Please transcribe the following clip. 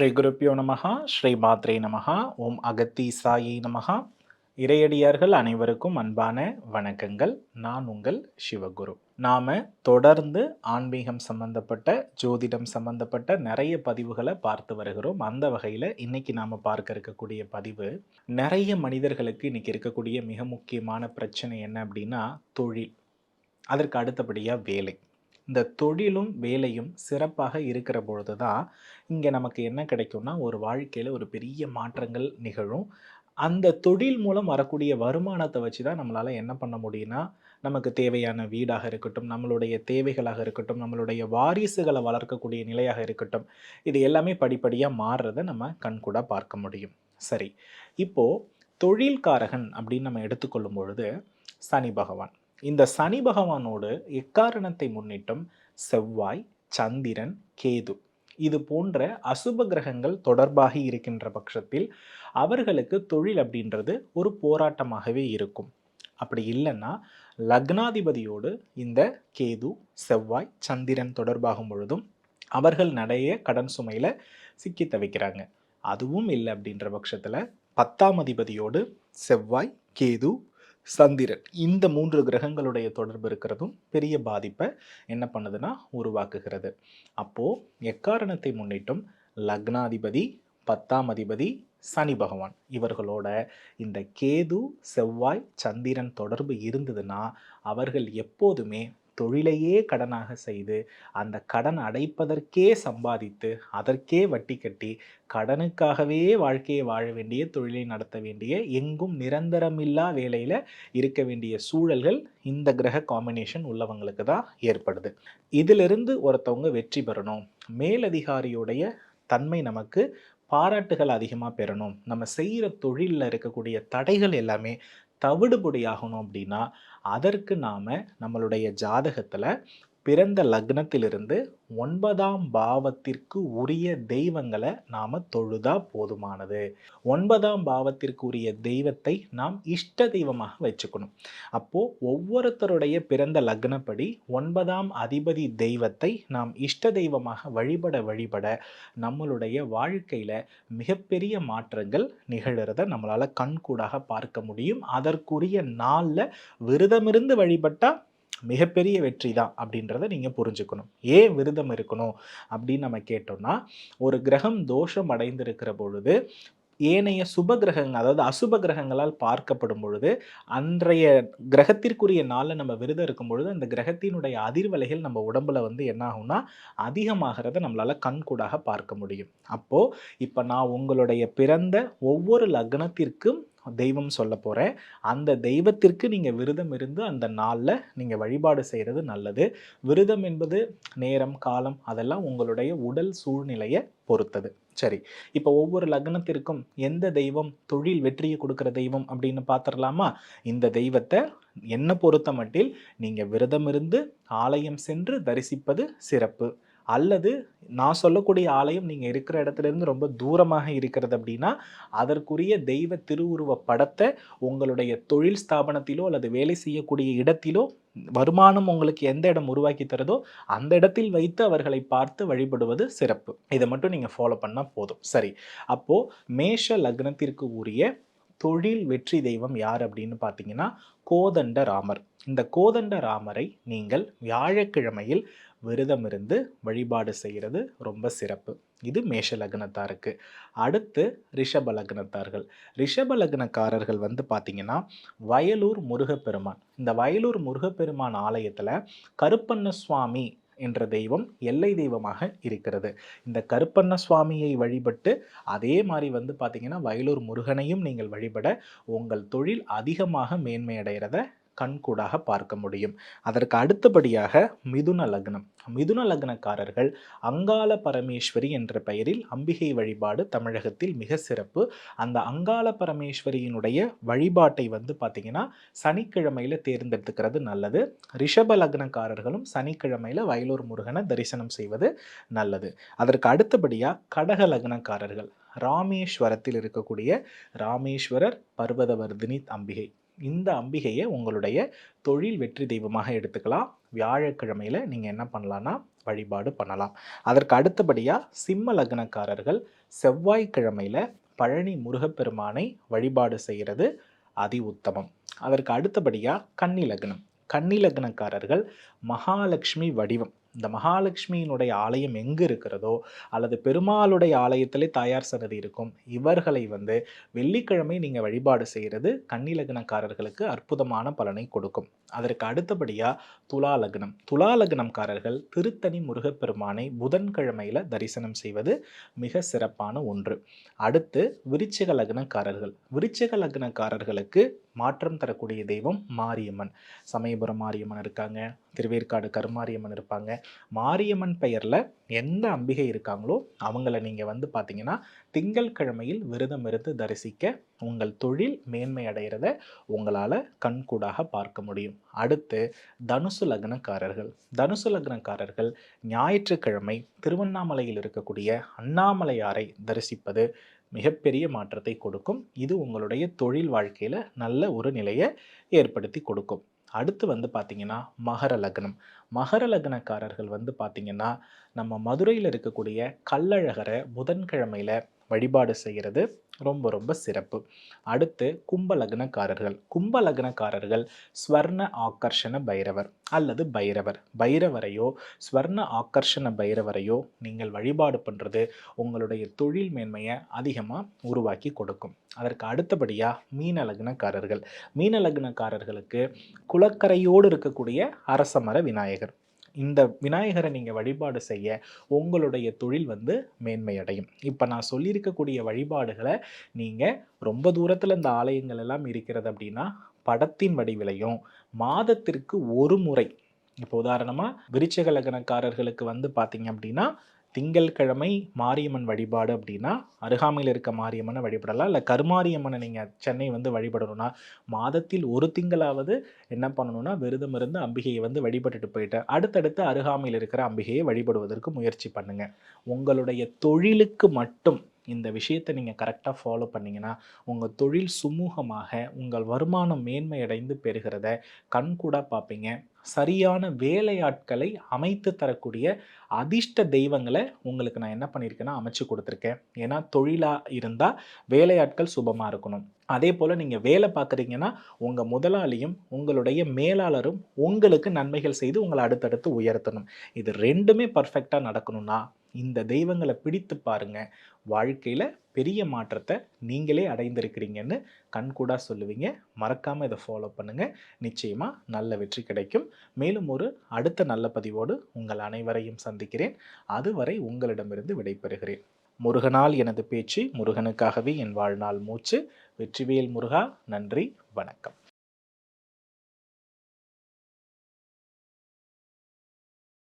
ஸ்ரீ குருப்பியோ நமஹா ஸ்ரீ மாத்ரே நமகா ஓம் அகத்தி சாயி நமகா இறையடியார்கள் அனைவருக்கும் அன்பான வணக்கங்கள். நான் உங்கள் சிவகுரு. நாம் தொடர்ந்து ஆன்மீகம் சம்பந்தப்பட்ட ஜோதிடம் சம்பந்தப்பட்ட நிறைய பதிவுகளை பார்த்து வருகிறோம். அந்த வகையில் இன்னைக்கு நாம் பார்க்க இருக்கக்கூடிய பதிவு நிறைய மனிதர்களுக்கு இன்னைக்கு இருக்கக்கூடிய மிக முக்கியமான பிரச்சனை என்ன அப்படின்னா தொழில். அதற்கு அடுத்தபடியாக வேலை. இந்த தொழிலும் வேலையும் சிறப்பாக இருக்கிற பொழுது தான் இங்கே நமக்கு என்ன கிடைக்கும்னா ஒரு வாழ்க்கையில் ஒரு பெரிய மாற்றங்கள் நிகழும். அந்த தொழில் மூலம் வரக்கூடிய வருமானத்தை வச்சு தான் நம்மளால் என்ன பண்ண முடியும்னா நமக்கு தேவையான வீடாக இருக்கட்டும் நம்மளுடைய தேவைகளாக இருக்கட்டும் நம்மளுடைய வாரிசுகளை வளர்க்கக்கூடிய நிலையாக இருக்கட்டும் இது எல்லாமே படிப்படியாக மாறுறதை நம்ம கண்கூட பார்க்க முடியும். சரி இப்போது தொழில்காரகன் அப்படின்னு நம்ம எடுத்துக்கொள்ளும் பொழுது சனி பகவான். இந்த சனி பகவானோடு எக்காரணத்தை முன்னிட்டும் செவ்வாய் சந்திரன் கேது இது போன்ற அசுப கிரகங்கள் தொடர்பாக இருக்கின்ற பட்சத்தில் அவர்களுக்கு தொழில் அப்படின்றது ஒரு போராட்டமாகவே இருக்கும். அப்படி இல்லைன்னா லக்னாதிபதியோடு இந்த கேது செவ்வாய் சந்திரன் தொடர்பாகும் பொழுதும் அவர்கள் நடைய கடன் சுமையில் சிக்கி தவிக்கிறாங்க. அதுவும் இல்லை அப்படின்ற பட்சத்தில் பத்தாம் அதிபதியோடு செவ்வாய் கேது சந்திரன். இந்த மூன்று கிரகங்களுடைய தொடர்பு இருக்கிறதும் பெரிய பாதிப்பை என்ன பண்ணுதுன்னா உருவாக்குகிறது. அப்போது எக்காரணத்தை முன்னிட்டும் லக்னாதிபதி பத்தாம் அதிபதி சனி பகவான். இவர்களோட இந்த கேது செவ்வாய் சந்திரன் தொடர்பு இருந்ததுன்னா அவர்கள் எப்போதுமே தொழிலையே கடனாக செய்து அந்த கடன் அடைப்பதற்கே சம்பாதித்து அதற்கே வட்டி கட்டி கடனுக்காகவே வாழ்க்கையை வாழ வேண்டிய தொழிலை நடத்த வேண்டிய எங்கும் நிரந்தரமில்லா வேலையில் இருக்க வேண்டிய சூழல்கள் இந்த கிரக காம்பினேஷன் உள்ளவங்களுக்கு தான் ஏற்படுது. இதிலிருந்து ஒருத்தவங்க வெற்றி பெறணும். மேலதிகாரியுடைய தன்மை நமக்கு பாராட்டுகள் அதிகமாக பெறணும். நம்ம செய்கிற தொழிலில் இருக்கக்கூடிய தடைகள் எல்லாமே தவிடுபொடியாகணும் அப்படின்னா அதற்கு நாம் நம்மளுடைய ஜாதகத்தில் பிறந்த லக்னத்திலிருந்து ஒன்பதாம் பாவத்திற்கு உரிய தெய்வங்களை நாம் தொழுதா போதுமானது. ஒன்பதாம் பாவத்திற்கு உரிய தெய்வத்தை நாம் இஷ்ட தெய்வமாக வச்சுக்கணும். அப்போது ஒவ்வொருத்தருடைய பிறந்த லக்னப்படி ஒன்பதாம் அதிபதி தெய்வத்தை நாம் இஷ்ட தெய்வமாக வழிபட வழிபட நம்மளுடைய வாழ்க்கையில் மிகப்பெரிய மாற்றங்கள் நிகழ்கிறத நம்மளால் கண்கூடாக பார்க்க முடியும். அதற்குரிய நாளில் விரதமிருந்து வழிபட்டால் மிகப்பெரிய வெற்றி தான் அப்படின்றத நீங்கள் புரிஞ்சுக்கணும். ஏன் விரதம் இருக்கணும் அப்படின்னு நம்ம கேட்டோம்னா ஒரு கிரகம் தோஷம் அடைந்திருக்கிற பொழுது ஏனைய சுப கிரகங்கள் அதாவது அசுப கிரகங்களால் பார்க்கப்படும் பொழுது அன்றைய கிரகத்திற்குரிய நாளில் நம்ம விரதம் இருக்கும் பொழுது அந்த கிரகத்தினுடைய அதிர்வலைகள் நம்ம உடம்புல வந்து என்ன ஆகும்னா அதிகமாகிறத நம்மளால் கண்கூடாக பார்க்க முடியும். அப்போது இப்போ நான் உங்களுடைய பிறந்த ஒவ்வொரு லக்னத்திற்கும் தெய்வம் சொல்ல போகிறேன் அந்த தெய்வத்திற்கு நீங்கள் விரதம் இருந்து அந்த நாளில் நீங்கள் வழிபாடு செய்கிறது நல்லது. விரதம் என்பது நேரம் காலம் அதெல்லாம் உங்களுடைய உடல் சூழ்நிலையை பொறுத்தது. சரி இப்போ ஒவ்வொரு லக்னத்திற்கும் எந்த தெய்வம் தொழில் வெற்றியை கொடுக்குற தெய்வம் அப்படின்னு பார்த்துடலாமா இந்த தெய்வத்தை என்ன பொறுத்த மட்டில் நீங்கள் விரதம் இருந்து ஆலயம் சென்று தரிசிப்பது சிறப்பு. அல்லது நான் சொல்லக்கூடிய ஆலயம் நீங்கள் இருக்கிற இடத்துல இருந்து ரொம்ப தூரமாக இருக்கிறது அப்படின்னா அதற்குரிய தெய்வ திருவுருவ படத்தை உங்களுடைய தொழில் ஸ்தாபனத்திலோ அல்லது வேலை செய்யக்கூடிய இடத்திலோ வருமானம் உங்களுக்கு எந்த இடம் உருவாக்கி தருதோ அந்த இடத்தில் வைத்து அவர்களை பார்த்து வழிபடுவது சிறப்பு. இதை மட்டும் நீங்கள் ஃபாலோ பண்ணால் போதும். சரி. அப்போது மேஷ லக்னத்திற்கு உரிய தொழில் வெற்றி தெய்வம் யார் அப்படின்னு பார்த்தீங்கன்னா கோதண்ட ராமர். இந்த கோதண்ட ராமரை நீங்கள் வியாழக்கிழமையில் விரதம் இருந்து வழிபாடு செய்கிறது ரொம்ப சிறப்பு. இது மேஷ லக்னத்தாருக்கு. அடுத்து ரிஷப லக்னத்தார்கள். ரிஷப லக்னக்காரர்கள் வந்து பார்த்திங்கன்னா வயலூர் முருகப்பெருமான். இந்த வயலூர் முருகப்பெருமான் ஆலயத்தில் கருப்பண்ண சுவாமி என்ற தெய்வம் எல்லை தெய்வமாக இருக்கிறது. இந்த கருப்பண்ண சுவாமியை வழிபட்டு அதே மாதிரி வந்து பார்த்திங்கன்னா வயலூர் முருகனையும் நீங்கள் வழிபட உங்கள் தொழில் அதிகமாக மேன்மையடைகிறத கண்கூடாக பார்க்க முடியும். அதற்கு அடுத்தபடியாக மிதுன லக்னம். மிதுன லக்னக்காரர்கள் அங்காள பரமேஸ்வரி என்ற பெயரில் அம்பிகை வழிபாடு தமிழகத்தில் மிக சிறப்பு. அந்த அங்காள பரமேஸ்வரியினுடைய வழிபாட்டை வந்து பார்த்திங்கன்னா சனிக்கிழமையில் தேர்ந்தெடுத்துக்கிறது நல்லது. ரிஷப லக்னக்காரர்களும் சனிக்கிழமையில் வயலூர் முருகனை தரிசனம் செய்வது நல்லது. அதற்கு அடுத்தபடியாக கடக லக்னக்காரர்கள். ராமேஸ்வரத்தில் இருக்கக்கூடிய ராமேஸ்வரர் பர்வதவர்தினி அம்பிகை. இந்த அம்பிகையை உங்களுடைய தொழில் வெற்றி தெய்வமாக எடுத்துக்கலாம். வியாழக்கிழமையில் நீங்கள் என்ன பண்ணலான்னா வழிபாடு பண்ணலாம். அதற்கு அடுத்தபடியாக சிம்ம லக்னக்காரர்கள் செவ்வாய்க்கிழமையில் பழனி முருகப்பெருமானை வழிபாடு செய்கிறது அதி உத்தமம். அதற்கு அடுத்தபடியாக கன்னி லக்னம். கன்னி லக்னக்காரர்கள் மகாலட்சுமி வடிவம். இந்த மகாலட்சுமியினுடைய ஆலயம் எங்கு இருக்கிறதோ அல்லது பெருமாளுடைய ஆலயத்திலே தாயார் சன்னதி இருக்கும் இவர்களை வந்து வெள்ளிக்கிழமை நீங்கள் வழிபாடு செய்கிறது கன்னி லக்னக்காரர்களுக்கு அற்புதமான பலனை கொடுக்கும். அதற்கு அடுத்தபடியாக துலா லக்னம். துலா லக்னம்காரர்கள் திருத்தணி முருகப்பெருமானை புதன்கிழமையில் தரிசனம் செய்வது மிக சிறப்பான ஒன்று. அடுத்து விருச்சிக லக்னக்காரர்கள். விருச்சிக லக்னக்காரர்களுக்கு மாற்றம் தரக்கூடிய தெய்வம் மாரியம்மன். சமயபுரம் மாரியம்மன் இருக்காங்க. திருவேற்காடு கருமாரியம்மன் இருப்பாங்க. மாரியம்மன் பெயரில் எந்த அம்பிகை இருக்காங்களோ அவங்கள நீங்கள் வந்து பார்த்தீங்கன்னா திங்கள் கிழமையில் விரதம் இருந்து தரிசிக்க உங்கள் தொழில் மேன்மை அடைகிறத உங்களால் கண்கூடாக பார்க்க முடியும். அடுத்து தனுசு லக்னக்காரர்கள். தனுசு லக்னக்காரர்கள் ஞாயிற்றுக்கிழமை திருவண்ணாமலையில் இருக்கக்கூடிய அண்ணாமலையாரை தரிசிப்பது மிகப்பெரிய மாற்றத்தை கொடுக்கும். இது உங்களுடைய தொழில் வாழ்க்கையில் நல்ல ஒரு நிலையை ஏற்படுத்தி கொடுக்கும். அடுத்து வந்து பார்த்திங்கன்னா மகர லக்னம். மகர லக்னக்காரர்கள் வந்து பார்த்திங்கன்னா நம்ம மதுரையில் இருக்கக்கூடிய கள்ளழகரை புதன்கிழமையில் வழிபாடு செய்கிறது ரொம்ப ரொம்ப சிறப்பு. அடுத்து கும்ப லக்னக்காரர்கள். கும்ப லக்னக்காரர்கள் ஸ்வர்ண ஆக்கர்ஷண பைரவர் அல்லது பைரவர். பைரவரையோ ஸ்வர்ண ஆக்கர்ஷண பைரவரையோ நீங்கள் வழிபாடு பண்ணுறது உங்களுடைய தொழில் மேன்மையை அதிகமாக உருவாக்கி கொடுக்கும். அதற்கு அடுத்தபடியாக மீன லக்னக்காரர்கள். மீன லக்னக்காரர்களுக்கு குளக்கரையோடு இருக்கக்கூடிய அரசமர விநாயகர். இந்த விநாயகரை நீங்கள் வழிபாடு செய்ய உங்களுடைய தொழில் வந்து மேன்மையடையும். இப்போ நான் சொல்லியிருக்கக்கூடிய வழிபாடுகளை நீங்கள் ரொம்ப தூரத்தில் இந்த ஆலயங்கள் எல்லாம் இருக்கிறது அப்படின்னா படத்தின் வடிவிலையும் மாதத்திற்கு ஒரு முறை. இப்போ உதாரணமாக விருச்சக லக்னக்காரர்களுக்கு வந்து பார்த்தீங்க அப்படின்னா திங்கள்கிழமை மாரியம்மன் வழிபாடு அப்படின்னா அருகாமையில் இருக்க மாரியம்மனை வழிபடலாம். இல்லை கருமாரியம்மனை நீங்கள் சென்னை வந்து வழிபடணும்னா மாதத்தில் ஒரு திங்களாவது என்ன பண்ணணும்னா விரதம் இருந்து அம்பிகையை வந்து வழிபட்டுட்டு போயிட்டு அடுத்தடுத்து அருகாமையில் இருக்கிற அம்பிகையை வழிபடுவதற்கு முயற்சி பண்ணுங்கள் உங்களுடைய தொழிலுக்கு மட்டும் இந்த விஷயத்தை நீங்கள் கரெக்டாக ஃபாலோ பண்ணிங்கன்னா உங்கள் தொழில் சுமூகமாக உங்கள் வருமானம் மேன்மையடைந்து பெறுகிறத கண்கூடாக பார்ப்பீங்க. சரியான வேலையாட்களை அமைத்து தரக்கூடிய அதிர்ஷ்ட தெய்வங்களை உங்களுக்கு நான் என்ன பண்ணியிருக்கேன்னா அமைச்சு கொடுத்துருக்கேன். ஏன்னா தொழிலாக இருந்தால் வேலையாட்கள் சுபமாக இருக்கணும். அதே போல் நீங்கள் வேலை பார்க்குறீங்கன்னா உங்கள் முதலாளியும் உங்களுடைய மேலாளரும் உங்களுக்கு நன்மைகள் செய்து உங்களை அடுத்தடுத்து உயர்த்தணும். இது ரெண்டுமே பர்ஃபெக்டாக நடக்கணும்னா இந்த தெய்வங்களை பிடித்து பாருங்க. வாழ்க்கையில் பெரிய மாற்றத்தை நீங்களே அடைந்திருக்கிறீங்கன்னு கண்கூடாக சொல்லுவீங்க. மறக்காமல் இதை ஃபாலோ பண்ணுங்கள் நிச்சயமாக நல்ல வெற்றி கிடைக்கும். மேலும் ஒரு அடுத்த நல்ல பதிவோடு உங்கள் அனைவரையும் சந்திக்கிறேன். அதுவரை உங்களிடமிருந்து விடைபெறுகிறேன். முருகனால் எனது பேச்சு முருகனுக்காகவே என் வாழ்நாள் மூச்சு. வெற்றிவேல் முருகா நன்றி வணக்கம்.